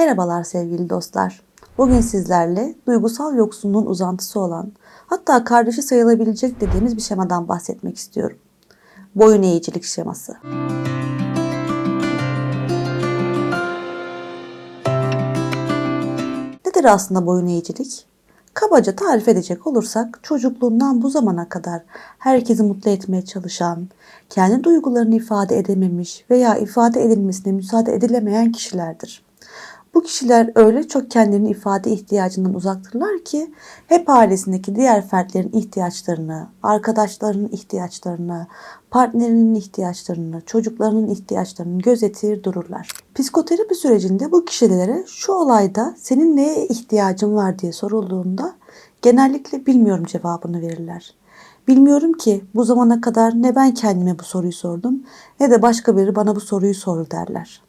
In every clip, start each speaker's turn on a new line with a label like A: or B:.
A: Merhabalar sevgili dostlar. Bugün sizlerle duygusal yoksunluğun uzantısı olan, hatta kardeşi sayılabilecek dediğimiz bir şemadan bahsetmek istiyorum. Boyun eğicilik şeması. Nedir aslında boyun eğicilik? Kabaca tarif edecek olursak çocukluğundan bu zamana kadar herkesi mutlu etmeye çalışan, kendi duygularını ifade edememiş veya ifade edilmesine müsaade edilemeyen kişilerdir. Bu kişiler öyle çok kendilerini ifade ihtiyacından uzaktırlar ki hep ailesindeki diğer fertlerin ihtiyaçlarını, arkadaşlarının ihtiyaçlarını, partnerinin ihtiyaçlarını, çocuklarının ihtiyaçlarını gözetir dururlar. Psikoterapi sürecinde bu kişilere şu olayda senin neye ihtiyacın var diye sorulduğunda genellikle bilmiyorum cevabını verirler. Bilmiyorum ki bu zamana kadar ne ben kendime bu soruyu sordum ne de başka biri bana bu soruyu sordu derler.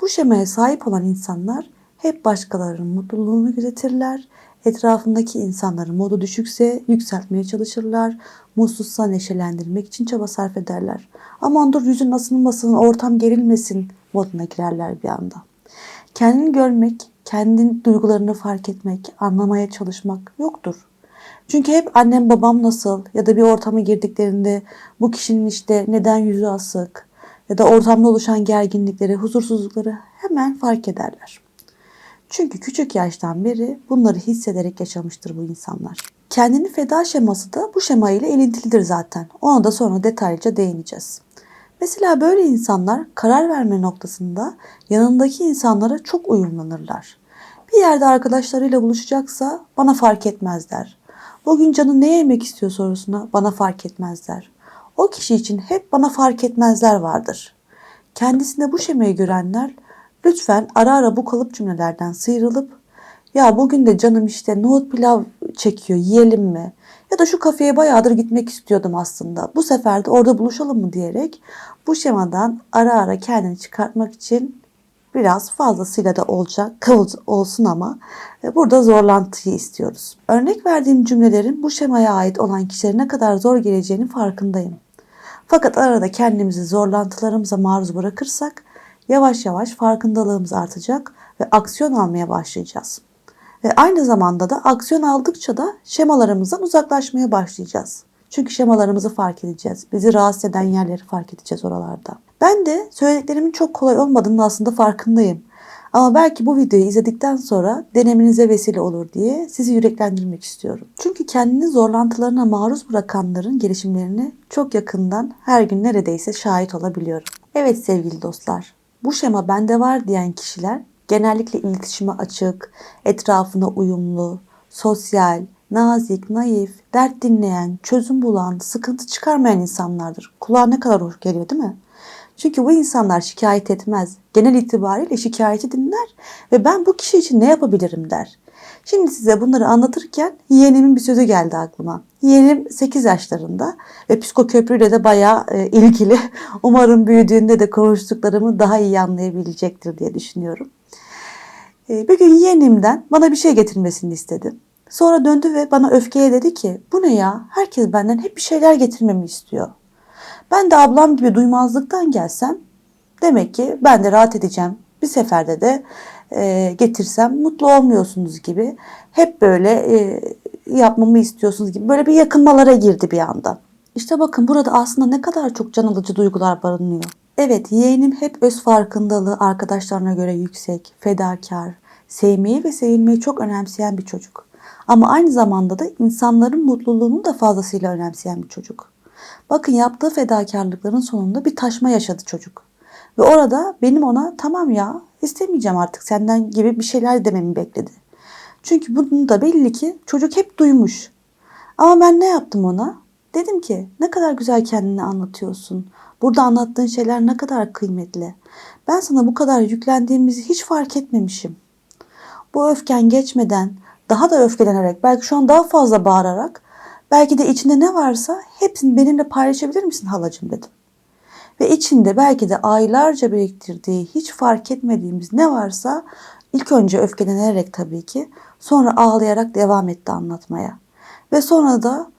A: Bu şemaya sahip olan insanlar hep başkalarının mutluluğunu gözetirler. Etrafındaki insanların modu düşükse yükseltmeye çalışırlar. Mutsuzsa neşelendirmek için çaba sarf ederler. Aman dur yüzün asılmasın, ortam gerilmesin moduna girerler bir anda. Kendini görmek, kendin duygularını fark etmek, anlamaya çalışmak yoktur. Çünkü hep annem babam nasıl ya da bir ortama girdiklerinde bu kişinin işte neden yüzü asık, ya da ortamda oluşan gerginlikleri, huzursuzlukları hemen fark ederler. Çünkü küçük yaştan beri bunları hissederek yaşamıştır bu insanlar. Kendini feda şeması da bu şema ile ilintilidir zaten. Ona da sonra detaylıca değineceğiz. Mesela böyle insanlar karar verme noktasında yanındaki insanlara çok uyumlanırlar. Bir yerde arkadaşlarıyla buluşacaksa bana fark etmezler. Bugün canı ne yemek istiyor sorusuna bana fark etmezler. O kişi için hep bana fark etmezler vardır. Kendisinde bu şemayı görenler lütfen ara ara bu kalıp cümlelerden sıyrılıp ya bugün de canım işte nohut pilav çekiyor yiyelim mi? Ya da şu kafeye bayağıdır gitmek istiyordum aslında. Bu sefer de orada buluşalım mı diyerek bu şemadan ara ara kendini çıkartmak için biraz fazlasıyla da olacak, olsun ama e, burada zorlantıyı istiyoruz. Örnek verdiğim cümlelerin bu şemaya ait olan kişilere ne kadar zor geleceğinin farkındayım. Fakat arada kendimizi zorlantılarımıza maruz bırakırsak yavaş yavaş farkındalığımız artacak ve aksiyon almaya başlayacağız. Ve aynı zamanda da aksiyon aldıkça da şemalarımızdan uzaklaşmaya başlayacağız. Çünkü şemalarımızı fark edeceğiz. Bizi rahatsız eden yerleri fark edeceğiz oralarda. Ben de söylediklerimin çok kolay olmadığını aslında farkındayım. Ama belki bu videoyu izledikten sonra denemenize vesile olur diye sizi yüreklendirmek istiyorum. Çünkü kendini zorlantılarına maruz bırakanların gelişimlerini çok yakından her gün neredeyse şahit olabiliyorum. Evet sevgili dostlar, bu şema bende var diyen kişiler genellikle iletişime açık, etrafına uyumlu, sosyal, nazik, naif, dert dinleyen, çözüm bulan, sıkıntı çıkarmayan insanlardır. Kulağa ne kadar hoş geliyor değil mi? Çünkü bu insanlar şikayet etmez. Genel itibariyle şikayeti dinler ve ben bu kişi için ne yapabilirim der. Şimdi size bunları anlatırken yeğenimin bir sözü geldi aklıma. Yeğenim 8 yaşlarında ve psikoköprüyle de bayağı e, ilgili. Umarım büyüdüğünde de konuştuklarımı daha iyi anlayabilecektir diye düşünüyorum. E, bir gün yeğenimden bana bir şey getirmesini istedim. Sonra döndü ve bana öfkeye dedi ki bu ne ya herkes benden hep bir şeyler getirmemi istiyor. Ben de ablam gibi duymazlıktan gelsem demek ki ben de rahat edeceğim. Bir seferde de e, getirsem mutlu olmuyorsunuz gibi. Hep böyle e, yapmamı istiyorsunuz gibi. Böyle bir yakınmalara girdi bir anda. İşte bakın burada aslında ne kadar çok can alıcı duygular barınıyor. Evet yeğenim hep öz farkındalığı arkadaşlarına göre yüksek, fedakar, sevmeyi ve sevilmeyi çok önemseyen bir çocuk. Ama aynı zamanda da insanların mutluluğunu da fazlasıyla önemseyen bir çocuk. Bakın yaptığı fedakarlıkların sonunda bir taşma yaşadı çocuk. Ve orada benim ona tamam ya istemeyeceğim artık senden gibi bir şeyler dememi bekledi. Çünkü bunu da belli ki çocuk hep duymuş. Ama ben ne yaptım ona? Dedim ki ne kadar güzel kendini anlatıyorsun. Burada anlattığın şeyler ne kadar kıymetli. Ben sana bu kadar yüklendiğimizi hiç fark etmemişim. Bu öfken geçmeden daha da öfkelenerek belki şu an daha fazla bağırarak belki de içinde ne varsa hepsini benimle paylaşabilir misin halacığım dedim. Ve içinde belki de aylarca biriktirdiği hiç fark etmediğimiz ne varsa ilk önce öfkelenerek tabii ki sonra ağlayarak devam etti anlatmaya. Ve sonra da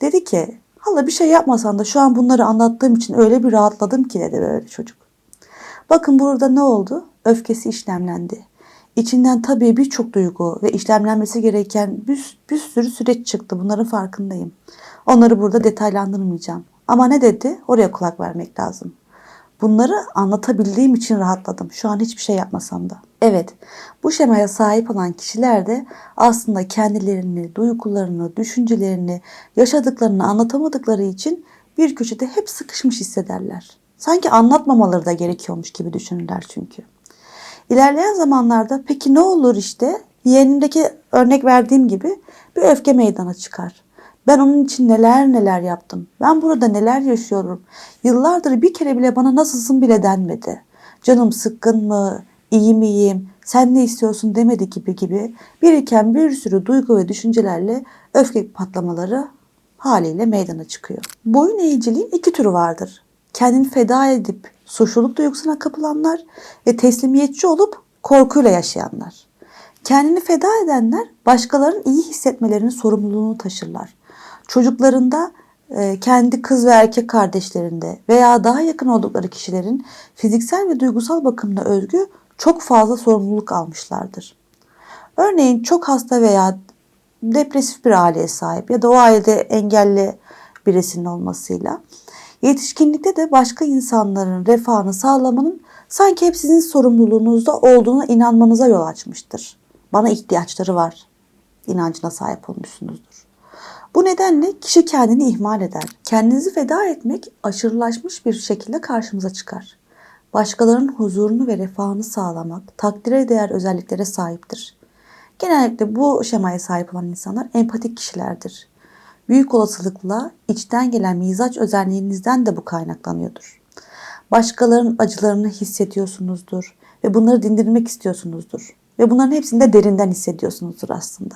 A: dedi ki hala bir şey yapmasan da şu an bunları anlattığım için öyle bir rahatladım ki dedi böyle çocuk. Bakın burada ne oldu? Öfkesi işlemlendi. İçinden tabii birçok duygu ve işlemlenmesi gereken bir, bir sürü süreç çıktı. Bunların farkındayım. Onları burada detaylandırmayacağım. Ama ne dedi? Oraya kulak vermek lazım. Bunları anlatabildiğim için rahatladım. Şu an hiçbir şey yapmasam da. Evet, bu şemaya sahip olan kişiler de aslında kendilerini, duygularını, düşüncelerini, yaşadıklarını anlatamadıkları için bir köşede hep sıkışmış hissederler. Sanki anlatmamaları da gerekiyormuş gibi düşünürler çünkü. İlerleyen zamanlarda peki ne olur işte yeğenimdeki örnek verdiğim gibi bir öfke meydana çıkar. Ben onun için neler neler yaptım. Ben burada neler yaşıyorum. Yıllardır bir kere bile bana nasılsın bile denmedi. Canım sıkkın mı? İyi miyim? Sen ne istiyorsun demedi gibi gibi biriken bir sürü duygu ve düşüncelerle öfke patlamaları haliyle meydana çıkıyor. Boyun eğiciliğin iki türü vardır. Kendini feda edip suçluluk duygusuna kapılanlar ve teslimiyetçi olup korkuyla yaşayanlar. Kendini feda edenler başkalarının iyi hissetmelerinin sorumluluğunu taşırlar. Çocuklarında e, kendi kız ve erkek kardeşlerinde veya daha yakın oldukları kişilerin fiziksel ve duygusal bakımına özgü çok fazla sorumluluk almışlardır. Örneğin çok hasta veya depresif bir aileye sahip ya da o ailede engelli birisinin olmasıyla yetişkinlikte de başka insanların refahını sağlamanın sanki hep sizin sorumluluğunuzda olduğuna inanmanıza yol açmıştır. Bana ihtiyaçları var inancına sahip olmuşsunuzdur. Bu nedenle kişi kendini ihmal eder. Kendinizi feda etmek aşırılaşmış bir şekilde karşımıza çıkar. Başkalarının huzurunu ve refahını sağlamak takdire değer özelliklere sahiptir. Genellikle bu şemaya sahip olan insanlar empatik kişilerdir. Büyük olasılıkla içten gelen mizaç özelliğinizden de bu kaynaklanıyordur. Başkalarının acılarını hissediyorsunuzdur ve bunları dindirmek istiyorsunuzdur. Ve bunların hepsini de derinden hissediyorsunuzdur aslında.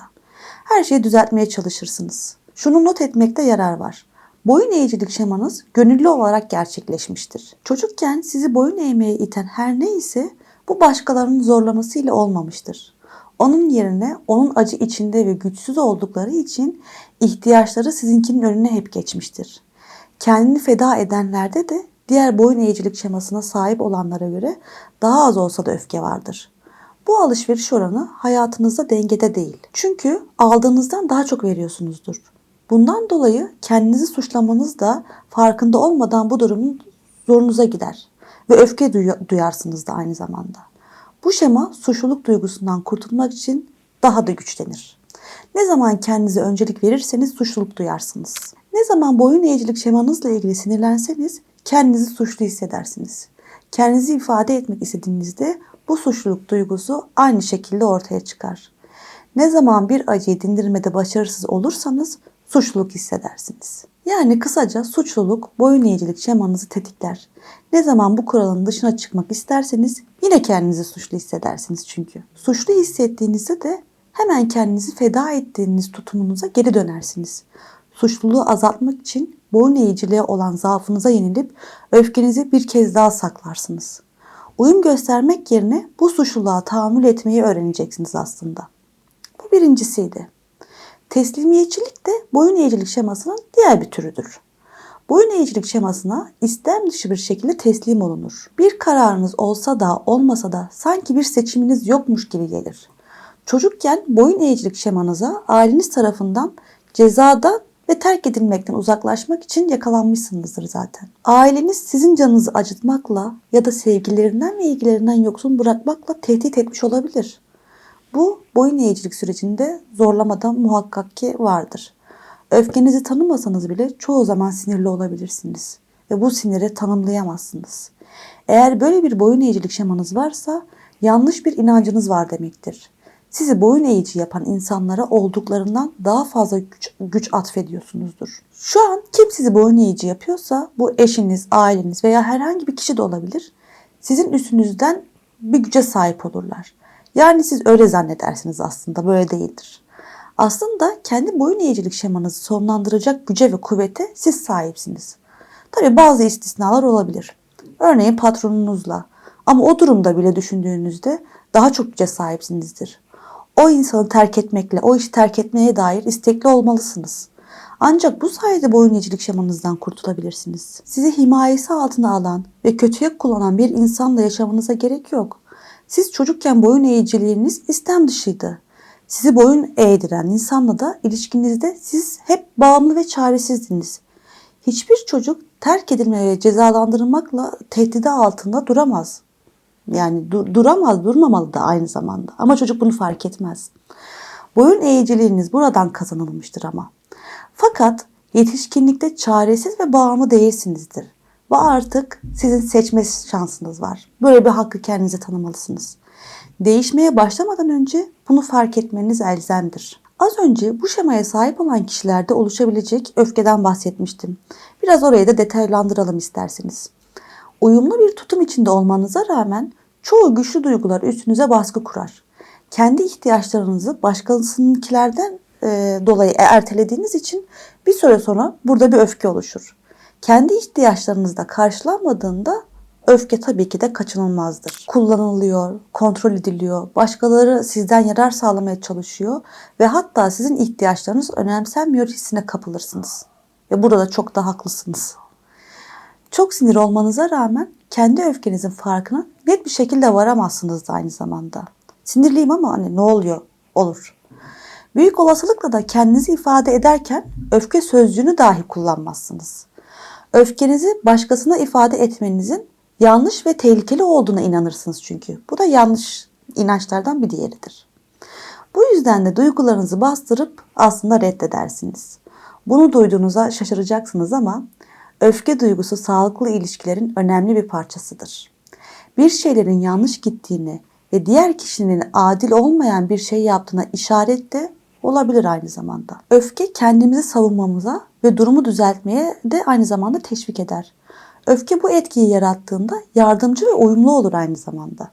A: Her şeyi düzeltmeye çalışırsınız. Şunu not etmekte yarar var. Boyun eğicilik şemanız gönüllü olarak gerçekleşmiştir. Çocukken sizi boyun eğmeye iten her neyse bu başkalarının zorlamasıyla olmamıştır. Onun yerine onun acı içinde ve güçsüz oldukları için ihtiyaçları sizinkinin önüne hep geçmiştir. Kendini feda edenlerde de diğer boyun eğicilik şemasına sahip olanlara göre daha az olsa da öfke vardır. Bu alışveriş oranı hayatınızda dengede değil. Çünkü aldığınızdan daha çok veriyorsunuzdur. Bundan dolayı kendinizi suçlamanız da farkında olmadan bu durumun zorunuza gider ve öfke duyarsınız da aynı zamanda. Bu şema suçluluk duygusundan kurtulmak için daha da güçlenir. Ne zaman kendinize öncelik verirseniz suçluluk duyarsınız. Ne zaman boyun eğicilik şemanızla ilgili sinirlenseniz kendinizi suçlu hissedersiniz. Kendinizi ifade etmek istediğinizde bu suçluluk duygusu aynı şekilde ortaya çıkar. Ne zaman bir acıyı dindirmede başarısız olursanız suçluluk hissedersiniz. Yani kısaca suçluluk boyun eğicilik şemanızı tetikler. Ne zaman bu kuralın dışına çıkmak isterseniz yine kendinizi suçlu hissedersiniz çünkü. Suçlu hissettiğinizde de hemen kendinizi feda ettiğiniz tutumunuza geri dönersiniz. Suçluluğu azaltmak için boyun eğiciliğe olan zaafınıza yenilip öfkenizi bir kez daha saklarsınız. Uyum göstermek yerine bu suçluluğa tahammül etmeyi öğreneceksiniz aslında. Bu birincisiydi. Teslimiyetçilik de boyun eğicilik şemasının diğer bir türüdür. Boyun eğicilik şemasına istem dışı bir şekilde teslim olunur. Bir kararınız olsa da olmasa da sanki bir seçiminiz yokmuş gibi gelir. Çocukken boyun eğicilik şemanıza aileniz tarafından cezadan ve terk edilmekten uzaklaşmak için yakalanmışsınızdır zaten. Aileniz sizin canınızı acıtmakla ya da sevgilerinden ve ilgilerinden yoksun bırakmakla tehdit etmiş olabilir. Bu boyun eğicilik sürecinde zorlamadan muhakkak ki vardır. Öfkenizi tanımasanız bile çoğu zaman sinirli olabilirsiniz ve bu siniri tanımlayamazsınız. Eğer böyle bir boyun eğicilik şemanız varsa yanlış bir inancınız var demektir. Sizi boyun eğici yapan insanlara olduklarından daha fazla güç, güç atfediyorsunuzdur. Şu an kim sizi boyun eğici yapıyorsa bu eşiniz, aileniz veya herhangi bir kişi de olabilir. Sizin üstünüzden bir güce sahip olurlar. Yani siz öyle zannedersiniz aslında böyle değildir. Aslında kendi boyun eğicilik şemanızı sonlandıracak güce ve kuvvete siz sahipsiniz. Tabi bazı istisnalar olabilir. Örneğin patronunuzla. Ama o durumda bile düşündüğünüzde daha çok güce sahipsinizdir. O insanı terk etmekle, o işi terk etmeye dair istekli olmalısınız. Ancak bu sayede boyun eğicilik şemanızdan kurtulabilirsiniz. Sizi himayesi altına alan ve kötüye kullanan bir insanla yaşamanıza gerek yok. Siz çocukken boyun eğiciliğiniz istem dışıydı. Sizi boyun eğdiren insanla da ilişkinizde siz hep bağımlı ve çaresizdiniz. Hiçbir çocuk terk edilme ve cezalandırılmakla tehdidi altında duramaz. Yani du- duramaz, durmamalı da aynı zamanda. Ama çocuk bunu fark etmez. Boyun eğiciliğiniz buradan kazanılmıştır ama. Fakat yetişkinlikte çaresiz ve bağımlı değilsinizdir. Ve artık sizin seçme şansınız var. Böyle bir hakkı kendinize tanımalısınız. Değişmeye başlamadan önce bunu fark etmeniz elzemdir. Az önce bu şemaya sahip olan kişilerde oluşabilecek öfkeden bahsetmiştim. Biraz orayı da detaylandıralım isterseniz. Uyumlu bir tutum içinde olmanıza rağmen çoğu güçlü duygular üstünüze baskı kurar. Kendi ihtiyaçlarınızı başkasınınkilerden e, dolayı ertelediğiniz için bir süre sonra burada bir öfke oluşur. Kendi ihtiyaçlarınız da karşılanmadığında öfke tabii ki de kaçınılmazdır. Kullanılıyor, kontrol ediliyor, başkaları sizden yarar sağlamaya çalışıyor ve hatta sizin ihtiyaçlarınız önemsenmiyor hissine kapılırsınız. Ve burada çok da haklısınız. Çok sinir olmanıza rağmen kendi öfkenizin farkına net bir şekilde varamazsınız da aynı zamanda. Sinirliyim ama hani ne oluyor? Olur. Büyük olasılıkla da kendinizi ifade ederken öfke sözcüğünü dahi kullanmazsınız. Öfkenizi başkasına ifade etmenizin yanlış ve tehlikeli olduğuna inanırsınız çünkü. Bu da yanlış inançlardan bir diğeridir. Bu yüzden de duygularınızı bastırıp aslında reddedersiniz. Bunu duyduğunuza şaşıracaksınız ama öfke duygusu sağlıklı ilişkilerin önemli bir parçasıdır. Bir şeylerin yanlış gittiğini ve diğer kişinin adil olmayan bir şey yaptığına işaret de olabilir aynı zamanda. Öfke kendimizi savunmamıza ve durumu düzeltmeye de aynı zamanda teşvik eder. Öfke bu etkiyi yarattığında yardımcı ve uyumlu olur aynı zamanda.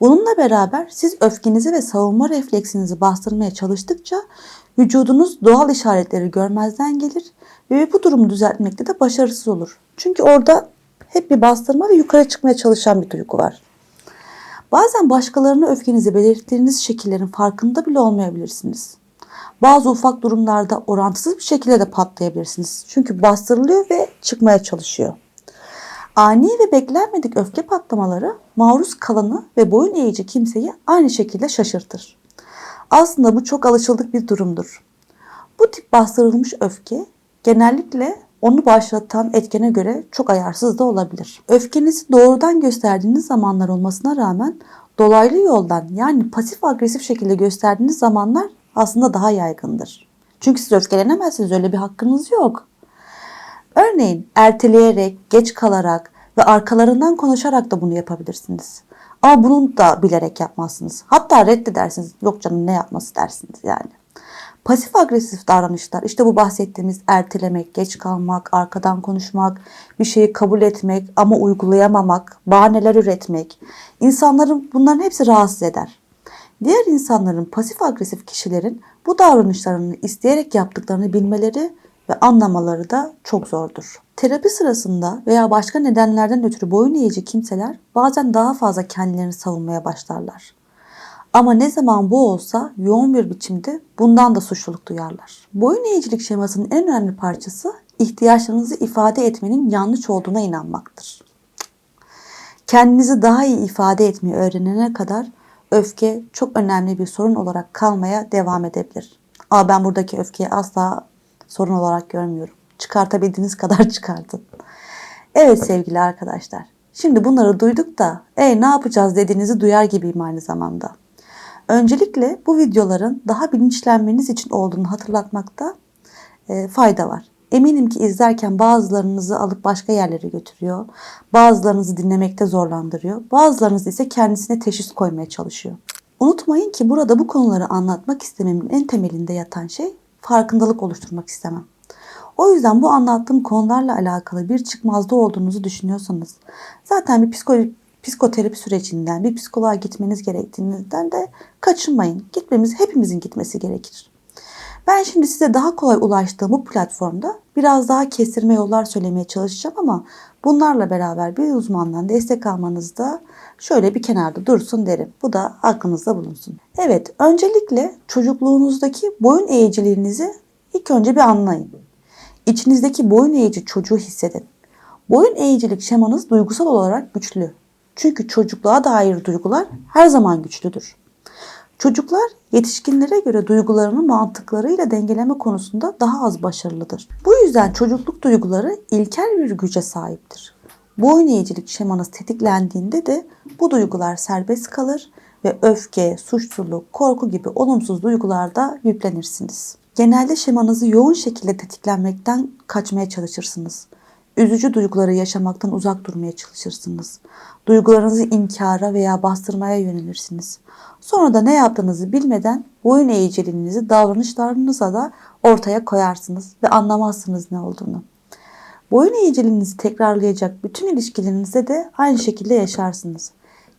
A: Bununla beraber siz öfkenizi ve savunma refleksinizi bastırmaya çalıştıkça vücudunuz doğal işaretleri görmezden gelir ve bu durumu düzeltmekte de başarısız olur. Çünkü orada hep bir bastırma ve yukarı çıkmaya çalışan bir duygu var. Bazen başkalarına öfkenizi belirttiğiniz şekillerin farkında bile olmayabilirsiniz. Bazı ufak durumlarda orantısız bir şekilde de patlayabilirsiniz. Çünkü bastırılıyor ve çıkmaya çalışıyor. Ani ve beklenmedik öfke patlamaları maruz kalanı ve boyun eğici kimseyi aynı şekilde şaşırtır. Aslında bu çok alışıldık bir durumdur. Bu tip bastırılmış öfke genellikle onu başlatan etkene göre çok ayarsız da olabilir. Öfkenizi doğrudan gösterdiğiniz zamanlar olmasına rağmen dolaylı yoldan yani pasif agresif şekilde gösterdiğiniz zamanlar aslında daha yaygındır. Çünkü siz öfkelenemezsiniz öyle bir hakkınız yok. Örneğin erteleyerek, geç kalarak ve arkalarından konuşarak da bunu yapabilirsiniz. Ama bunu da bilerek yapmazsınız. Hatta reddedersiniz. Yok canım ne yapması dersiniz yani. Pasif agresif davranışlar işte bu bahsettiğimiz ertelemek, geç kalmak, arkadan konuşmak, bir şeyi kabul etmek ama uygulayamamak, bahaneler üretmek. İnsanların bunların hepsi rahatsız eder. Diğer insanların pasif agresif kişilerin bu davranışlarını isteyerek yaptıklarını bilmeleri ve anlamaları da çok zordur. Terapi sırasında veya başka nedenlerden ötürü boyun eğici kimseler bazen daha fazla kendilerini savunmaya başlarlar. Ama ne zaman bu olsa yoğun bir biçimde bundan da suçluluk duyarlar. Boyun eğicilik şemasının en önemli parçası ihtiyaçlarınızı ifade etmenin yanlış olduğuna inanmaktır. Kendinizi daha iyi ifade etmeyi öğrenene kadar öfke çok önemli bir sorun olarak kalmaya devam edebilir. Ama ben buradaki öfkeyi asla sorun olarak görmüyorum. Çıkartabildiğiniz kadar çıkartın. Evet sevgili arkadaşlar. Şimdi bunları duyduk da e ne yapacağız dediğinizi duyar gibiyim aynı zamanda. Öncelikle bu videoların daha bilinçlenmeniz için olduğunu hatırlatmakta e, fayda var. Eminim ki izlerken bazılarınızı alıp başka yerlere götürüyor. Bazılarınızı dinlemekte zorlandırıyor. Bazılarınız ise kendisine teşhis koymaya çalışıyor. Unutmayın ki burada bu konuları anlatmak istememin en temelinde yatan şey farkındalık oluşturmak istemem. O yüzden bu anlattığım konularla alakalı bir çıkmazda olduğunuzu düşünüyorsanız zaten bir psikoloji psikoterapi sürecinden bir psikoloğa gitmeniz gerektiğinden de kaçınmayın. Gitmemiz hepimizin gitmesi gerekir. Ben şimdi size daha kolay ulaştığım bu platformda biraz daha kestirme yollar söylemeye çalışacağım ama bunlarla beraber bir uzmandan destek almanız da şöyle bir kenarda dursun derim. Bu da aklınızda bulunsun. Evet, öncelikle çocukluğunuzdaki boyun eğiciliğinizi ilk önce bir anlayın. İçinizdeki boyun eğici çocuğu hissedin. Boyun eğicilik şemanız duygusal olarak güçlü. Çünkü çocukluğa dair duygular her zaman güçlüdür. Çocuklar yetişkinlere göre duygularını mantıklarıyla dengeleme konusunda daha az başarılıdır. Bu yüzden çocukluk duyguları ilkel bir güce sahiptir. Boyun eğicilik şemanız tetiklendiğinde de bu duygular serbest kalır ve öfke, suçluluk, korku gibi olumsuz duygularda yüklenirsiniz. Genelde şemanızı yoğun şekilde tetiklenmekten kaçmaya çalışırsınız. Üzücü duyguları yaşamaktan uzak durmaya çalışırsınız. Duygularınızı inkara veya bastırmaya yönelirsiniz. Sonra da ne yaptığınızı bilmeden boyun eğiciliğinizi davranışlarınıza da ortaya koyarsınız ve anlamazsınız ne olduğunu. Boyun eğiciliğinizi tekrarlayacak bütün ilişkilerinizde de aynı şekilde yaşarsınız.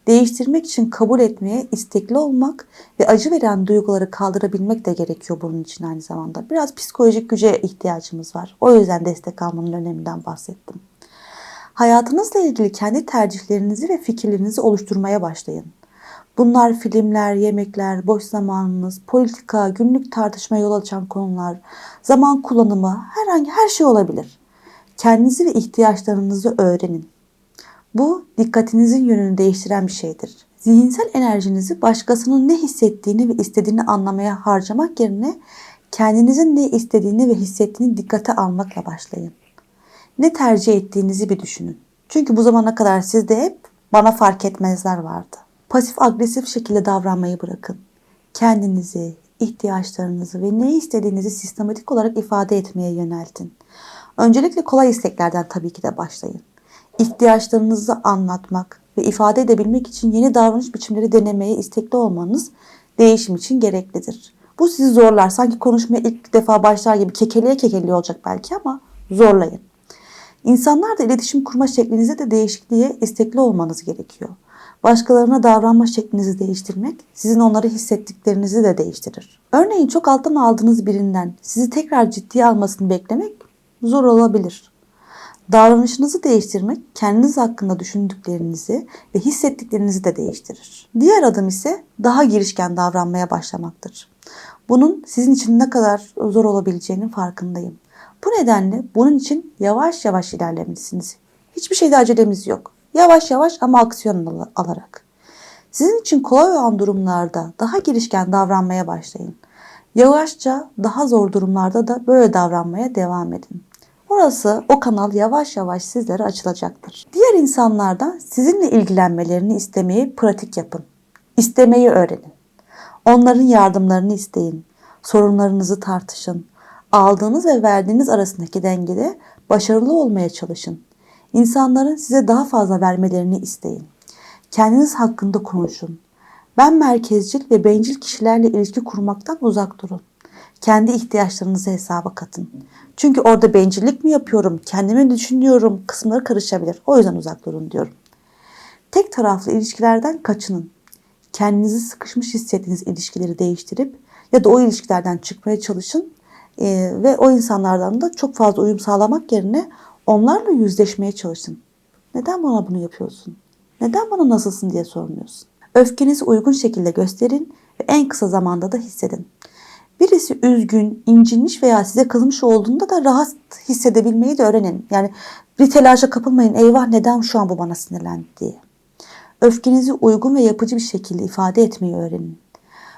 A: Değiştirmek için kabul etmeye istekli olmak ve acı veren duyguları kaldırabilmek de gerekiyor bunun için aynı zamanda. Biraz psikolojik güce ihtiyacımız var. O yüzden destek almanın öneminden bahsettim. Hayatınızla ilgili kendi tercihlerinizi ve fikirlerinizi oluşturmaya başlayın. Bunlar filmler, yemekler, boş zamanınız, politika, günlük tartışma yol açan konular, zaman kullanımı, herhangi her şey olabilir. Kendinizi ve ihtiyaçlarınızı öğrenin. Bu dikkatinizin yönünü değiştiren bir şeydir. Zihinsel enerjinizi başkasının ne hissettiğini ve istediğini anlamaya harcamak yerine kendinizin ne istediğini ve hissettiğini dikkate almakla başlayın. Ne tercih ettiğinizi bir düşünün. Çünkü bu zamana kadar sizde hep bana fark etmezler vardı. Pasif agresif şekilde davranmayı bırakın. Kendinizi, ihtiyaçlarınızı ve ne istediğinizi sistematik olarak ifade etmeye yöneltin. Öncelikle kolay isteklerden tabii ki de başlayın. İhtiyaçlarınızı anlatmak ve ifade edebilmek için yeni davranış biçimleri denemeye istekli olmanız değişim için gereklidir. Bu sizi zorlar. Sanki konuşmaya ilk defa başlar gibi kekeliye kekeliye olacak belki ama zorlayın. İnsanlarla iletişim kurma şeklinizde de değişikliğe istekli olmanız gerekiyor. Başkalarına davranma şeklinizi değiştirmek sizin onları hissettiklerinizi de değiştirir. Örneğin çok alttan aldığınız birinden sizi tekrar ciddiye almasını beklemek zor olabilir. Davranışınızı değiştirmek kendiniz hakkında düşündüklerinizi ve hissettiklerinizi de değiştirir. Diğer adım ise daha girişken davranmaya başlamaktır. Bunun sizin için ne kadar zor olabileceğinin farkındayım. Bu nedenle bunun için yavaş yavaş ilerlemelisiniz. Hiçbir şeyde acelemiz yok. Yavaş yavaş ama aksiyon alarak. Sizin için kolay olan durumlarda daha girişken davranmaya başlayın. Yavaşça daha zor durumlarda da böyle davranmaya devam edin. Orası o kanal yavaş yavaş sizlere açılacaktır. Diğer insanlardan sizinle ilgilenmelerini istemeyi pratik yapın. İstemeyi öğrenin. Onların yardımlarını isteyin. Sorunlarınızı tartışın. Aldığınız ve verdiğiniz arasındaki dengede başarılı olmaya çalışın. İnsanların size daha fazla vermelerini isteyin. Kendiniz hakkında konuşun. Ben merkezcil ve bencil kişilerle ilişki kurmaktan uzak durun. Kendi ihtiyaçlarınızı hesaba katın. Çünkü orada bencillik mi yapıyorum, kendimi düşünüyorum kısımları karışabilir. O yüzden uzak durun diyorum. Tek taraflı ilişkilerden kaçının. Kendinizi sıkışmış hissettiğiniz ilişkileri değiştirip ya da o ilişkilerden çıkmaya çalışın ee, ve o insanlardan da çok fazla uyum sağlamak yerine onlarla yüzleşmeye çalışın. Neden bana bunu yapıyorsun? Neden bana nasılsın diye sormuyorsun. Öfkenizi uygun şekilde gösterin ve en kısa zamanda da hissedin. Birisi üzgün, incinmiş veya size kızmış olduğunda da rahat hissedebilmeyi de öğrenin. Yani bir telaşa kapılmayın. Eyvah neden şu an bu bana sinirlendi diye. Öfkenizi uygun ve yapıcı bir şekilde ifade etmeyi öğrenin.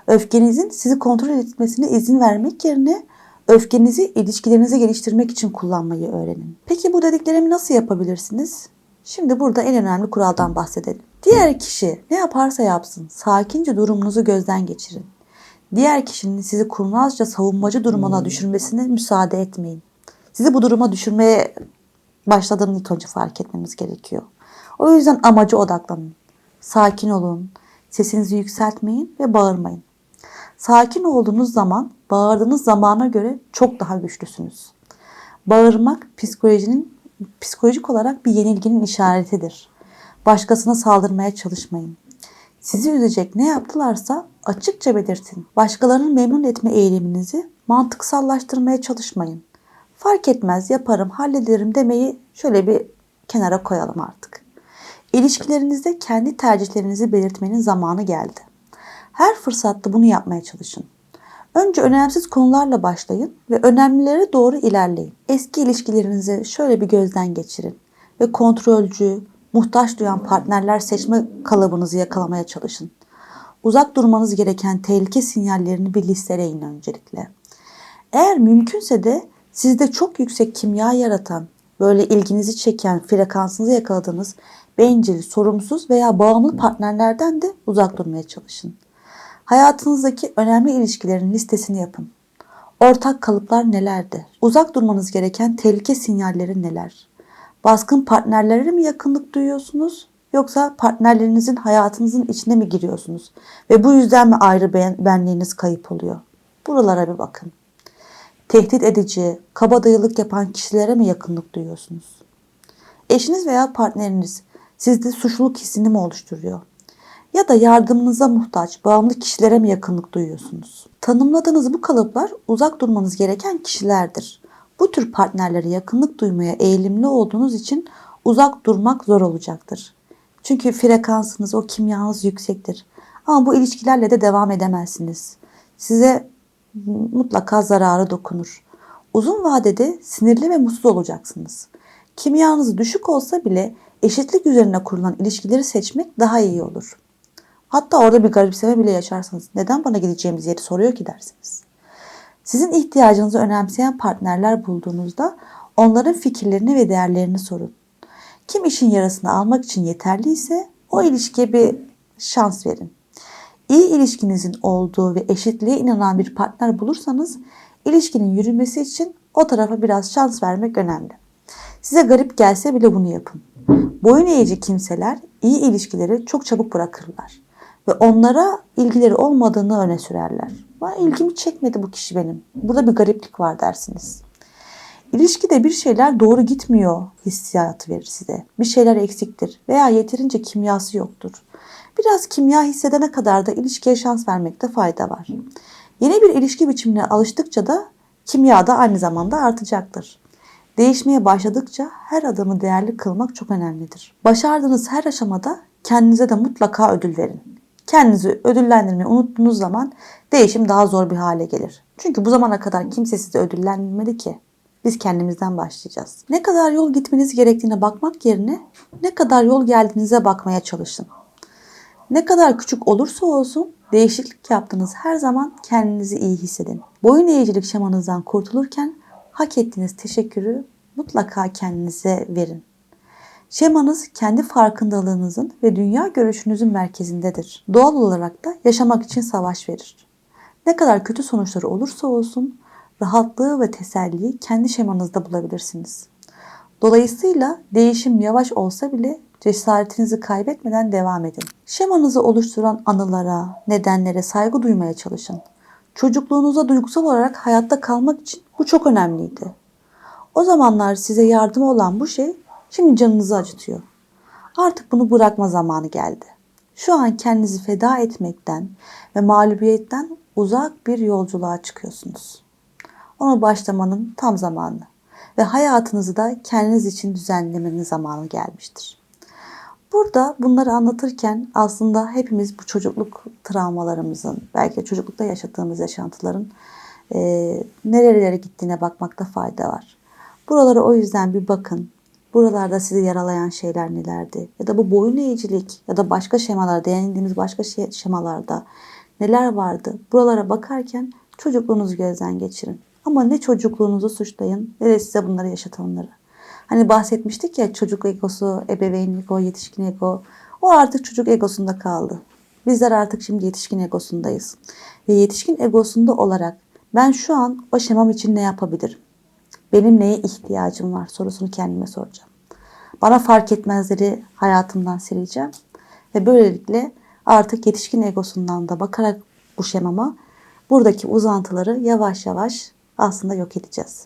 A: Öfkenizin sizi kontrol etmesine izin vermek yerine öfkenizi ilişkilerinizi geliştirmek için kullanmayı öğrenin. Peki bu dediklerimi nasıl yapabilirsiniz? Şimdi burada en önemli kuraldan bahsedelim. Diğer kişi ne yaparsa yapsın sakince durumunuzu gözden geçirin. Diğer kişinin sizi kurnazca savunmacı durumuna düşürmesine müsaade etmeyin. Sizi bu duruma düşürmeye başladığını ilk önce fark etmemiz gerekiyor. O yüzden amacı odaklanın. Sakin olun, sesinizi yükseltmeyin ve bağırmayın. Sakin olduğunuz zaman bağırdığınız zamana göre çok daha güçlüsünüz. Bağırmak psikolojinin psikolojik olarak bir yenilginin işaretidir. Başkasına saldırmaya çalışmayın. Sizi üzecek ne yaptılarsa açıkça belirtin. Başkalarını memnun etme eğiliminizi mantıksallaştırmaya çalışmayın. Fark etmez yaparım, hallederim demeyi şöyle bir kenara koyalım artık. İlişkilerinizde kendi tercihlerinizi belirtmenin zamanı geldi. Her fırsatta bunu yapmaya çalışın. Önce önemsiz konularla başlayın ve önemlilere doğru ilerleyin. Eski ilişkilerinizi şöyle bir gözden geçirin ve kontrolcü, muhtaç duyan partnerler seçme kalıbınızı yakalamaya çalışın. Uzak durmanız gereken tehlike sinyallerini bir listeleyin öncelikle. Eğer mümkünse de sizde çok yüksek kimya yaratan, böyle ilginizi çeken, frekansınızı yakaladığınız bencil, sorumsuz veya bağımlı partnerlerden de uzak durmaya çalışın. Hayatınızdaki önemli ilişkilerin listesini yapın. Ortak kalıplar nelerdir? Uzak durmanız gereken tehlike sinyalleri neler? Baskın partnerlere mi yakınlık duyuyorsunuz? Yoksa partnerlerinizin hayatınızın içine mi giriyorsunuz? Ve bu yüzden mi ayrı ben- benliğiniz kayıp oluyor? Buralara bir bakın. Tehdit edici, kabadayılık yapan kişilere mi yakınlık duyuyorsunuz? Eşiniz veya partneriniz sizde suçluluk hissini mi oluşturuyor? Ya da yardımınıza muhtaç, bağımlı kişilere mi yakınlık duyuyorsunuz? Tanımladığınız bu kalıplar uzak durmanız gereken kişilerdir. Bu tür partnerlere yakınlık duymaya eğilimli olduğunuz için uzak durmak zor olacaktır. Çünkü frekansınız, o kimyanız yüksektir. Ama bu ilişkilerle de devam edemezsiniz. Size mutlaka zararı dokunur. Uzun vadede sinirli ve mutsuz olacaksınız. Kimyanız düşük olsa bile eşitlik üzerine kurulan ilişkileri seçmek daha iyi olur. Hatta orada bir garipseme bile yaşarsanız neden bana gideceğimiz yeri soruyor ki dersiniz. Sizin ihtiyacınızı önemseyen partnerler bulduğunuzda onların fikirlerini ve değerlerini sorun. Kim işin yarısını almak için yeterliyse o ilişkiye bir şans verin. İyi ilişkinizin olduğu ve eşitliğe inanan bir partner bulursanız ilişkinin yürümesi için o tarafa biraz şans vermek önemli. Size garip gelse bile bunu yapın. Boyun eğici kimseler iyi ilişkileri çok çabuk bırakırlar ve onlara ilgileri olmadığını öne sürerler. Bana ilgimi çekmedi bu kişi benim. Burada bir gariplik var dersiniz. İlişkide bir şeyler doğru gitmiyor hissiyatı verir size. Bir şeyler eksiktir veya yeterince kimyası yoktur. Biraz kimya hissedene kadar da ilişkiye şans vermekte fayda var. Yeni bir ilişki biçimine alıştıkça da kimya da aynı zamanda artacaktır. Değişmeye başladıkça her adımı değerli kılmak çok önemlidir. Başardığınız her aşamada kendinize de mutlaka ödül verin. Kendinizi ödüllendirmeyi unuttuğunuz zaman değişim daha zor bir hale gelir. Çünkü bu zamana kadar kimse sizi ödüllendirmedi ki. Biz kendimizden başlayacağız. Ne kadar yol gitmeniz gerektiğine bakmak yerine ne kadar yol geldiğinize bakmaya çalışın. Ne kadar küçük olursa olsun değişiklik yaptığınız her zaman kendinizi iyi hissedin. Boyun eğicilik şemanızdan kurtulurken hak ettiğiniz teşekkürü mutlaka kendinize verin. Şemanız kendi farkındalığınızın ve dünya görüşünüzün merkezindedir. Doğal olarak da yaşamak için savaş verir. Ne kadar kötü sonuçları olursa olsun rahatlığı ve teselliyi kendi şemanızda bulabilirsiniz. Dolayısıyla değişim yavaş olsa bile cesaretinizi kaybetmeden devam edin. Şemanızı oluşturan anılara, nedenlere saygı duymaya çalışın. Çocukluğunuzda duygusal olarak hayatta kalmak için bu çok önemliydi. O zamanlar size yardım olan bu şey şimdi canınızı acıtıyor. Artık bunu bırakma zamanı geldi. Şu an kendinizi feda etmekten ve mağlubiyetten uzak bir yolculuğa çıkıyorsunuz. Ona başlamanın tam zamanı ve hayatınızı da kendiniz için düzenlemenin zamanı gelmiştir. Burada bunları anlatırken aslında hepimiz bu çocukluk travmalarımızın, belki çocuklukta yaşadığımız yaşantıların e, nerelere gittiğine bakmakta fayda var. Buralara o yüzden bir bakın. Buralarda sizi yaralayan şeyler nelerdi? Ya da bu boyun eğicilik ya da başka şemalarda, değindiğimiz başka şey, şemalarda neler vardı? Buralara bakarken çocukluğunuzu gözden geçirin. Ama ne çocukluğunuzu suçlayın ne de size bunları yaşatanları. Hani bahsetmiştik ya çocuk egosu, ebeveyn ego, yetişkin ego. O artık çocuk egosunda kaldı. Bizler artık şimdi yetişkin egosundayız. Ve yetişkin egosunda olarak ben şu an o şemam için ne yapabilirim? Benim neye ihtiyacım var sorusunu kendime soracağım. Bana fark etmezleri hayatımdan sileceğim. Ve böylelikle artık yetişkin egosundan da bakarak bu şemama buradaki uzantıları yavaş yavaş aslında yok edeceğiz.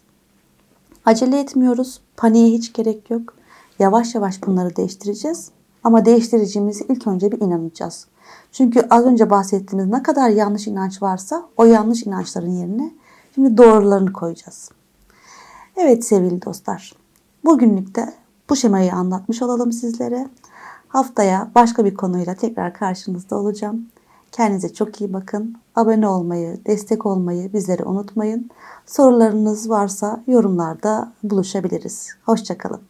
A: Acele etmiyoruz. Paniğe hiç gerek yok. Yavaş yavaş bunları değiştireceğiz. Ama değiştireceğimizi ilk önce bir inanacağız. Çünkü az önce bahsettiğimiz ne kadar yanlış inanç varsa o yanlış inançların yerine şimdi doğrularını koyacağız. Evet sevgili dostlar. Bugünlük de bu şemayı anlatmış olalım sizlere. Haftaya başka bir konuyla tekrar karşınızda olacağım. Kendinize çok iyi bakın. Abone olmayı, destek olmayı bizleri unutmayın. Sorularınız varsa yorumlarda buluşabiliriz. Hoşçakalın.